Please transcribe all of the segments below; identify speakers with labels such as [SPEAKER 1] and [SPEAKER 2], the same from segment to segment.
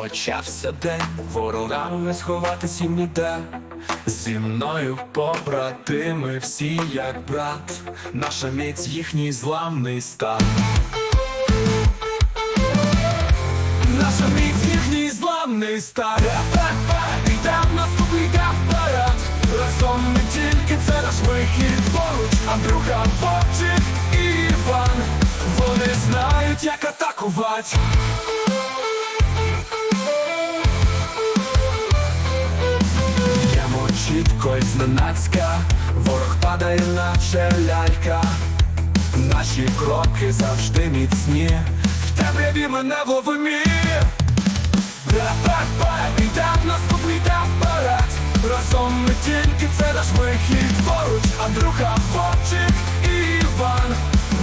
[SPEAKER 1] Почався день, ворогам не сховатись ніде. Зі мною побратими всі як брат, наша міць їхній зламний стан. Наша міць їхній зламний стан. Йдем наступний йдем вперед. Разом ми тільки це наш вихід поруч. Андрюха, Вовчик і Іван. Вони знають, як атакувати. Чітко зненацька, ворог падає, наче лялька. Наші кроки завжди міцні, в темряві мене вловимі. Бе-бе-бе, наступний йдем вперед. Разом ми тільки це наш вихід поруч. Андрюха, Вовчик і Іван.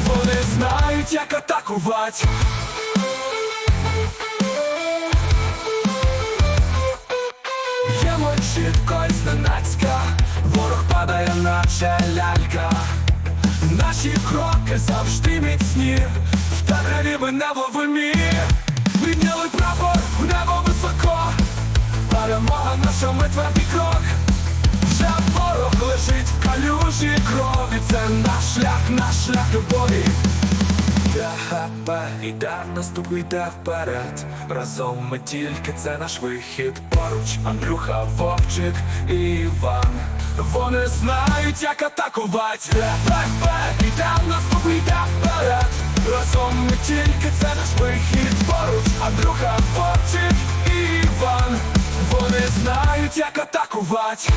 [SPEAKER 1] Вони знають, як атакувати. Йдемо чітко і зненацька, падає, наче лялька. Наші кроки завжди міцні, в темряві ми невловимі. Підняли прапор в небо високо, перемога наша ми твердий крок. Вже ворог лежить в калюжі крові, це наш шлях, наш шлях любові. Де-хе-пе, іде в наступ, йде вперед. Разом ми тільки це наш вихід поруч. Андрюха, Вовчик і Іван. Вони знають, як атакувати. Бек-бек, і іде в наступ, вперед. Разом ми тільки це наш вихід поруч. Андрюха, Вовчик і Іван. Вони знають, як атакувати.